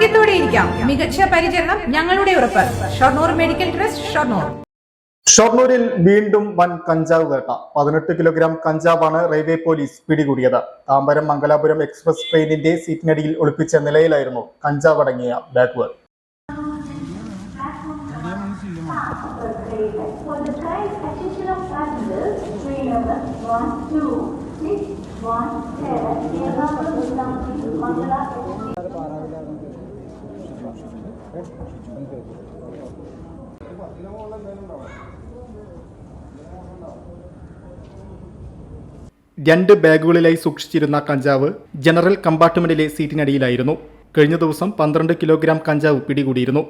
ആരോഗ്യത്തോടെ ഇരിക്കാം. മികച്ച പരിചരണം ഞങ്ങളുടെ ഉറപ്പ്. Shoranur medical trust Shoranur. ഷൊർണൂരിൽ വീണ്ടും വൻ കഞ്ചാവ് വേട്ട. പതിനെട്ട് കിലോഗ്രാം കഞ്ചാവാണ് റെയിൽവേ പോലീസ് പിടികൂടിയത്. താമ്പരം മംഗലാപുരം എക്സ്പ്രസ് ട്രെയിനിന്റെ സീറ്റിനടിയിൽ ഒളിപ്പിച്ച നിലയിലായിരുന്നു കഞ്ചാവ് അടങ്ങിയ ബാഗ് For രണ്ട് ബാഗുകളിലായി സൂക്ഷിച്ചിരുന്ന കഞ്ചാവ് ജനറൽ കമ്പാർട്ട്മെന്റിലെ സീറ്റിനടിയിലായിരുന്നു. കഴിഞ്ഞ ദിവസം പന്ത്രണ്ട് കിലോഗ്രാം കഞ്ചാവ് പിടികൂടിയിരുന്നു.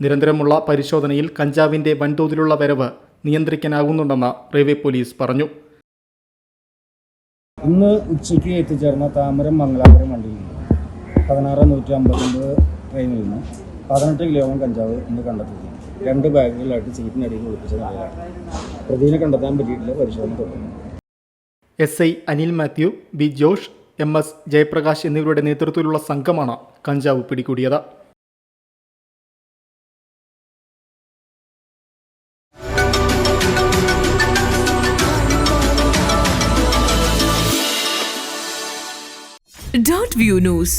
നിരന്തരമുള്ള പരിശോധനയിൽ കഞ്ചാവിന്റെ വൻതോതിലുള്ള വരവ് നിയന്ത്രിക്കാനാകുന്നുണ്ടെന്ന് റെയിൽവേ പോലീസ് പറഞ്ഞു. ഇന്ന് ഉച്ചയ്ക്ക് എത്തിച്ചേർന്ന താമരം മംഗലാപുരം വണ്ടിയിൽ പതിനാറ് നൂറ്റി അമ്പത്തൊമ്പത് ട്രെയിനിൽ നിന്ന് പതിനെട്ട് കിലോഗ്രാം കഞ്ചാവ് ഇന്ന് കണ്ടെത്തി രണ്ട് ബാഗുകളിലായിട്ട് സീറ്റിനടിയിൽ ഒളിപ്പിച്ച നിലയിലാണ് പ്രതിനെ കണ്ടെത്താൻ പറ്റിയിട്ടില്ല പരിശോധന തുടരുന്നു. S I Anil Mathew B Josh M S Jayaprakash എന്നിവരുടെ നേതൃത്വത്തിലുള്ള സംഘമാണ് കഞ്ചാവ് പിടികൂടിയത്. Dot view news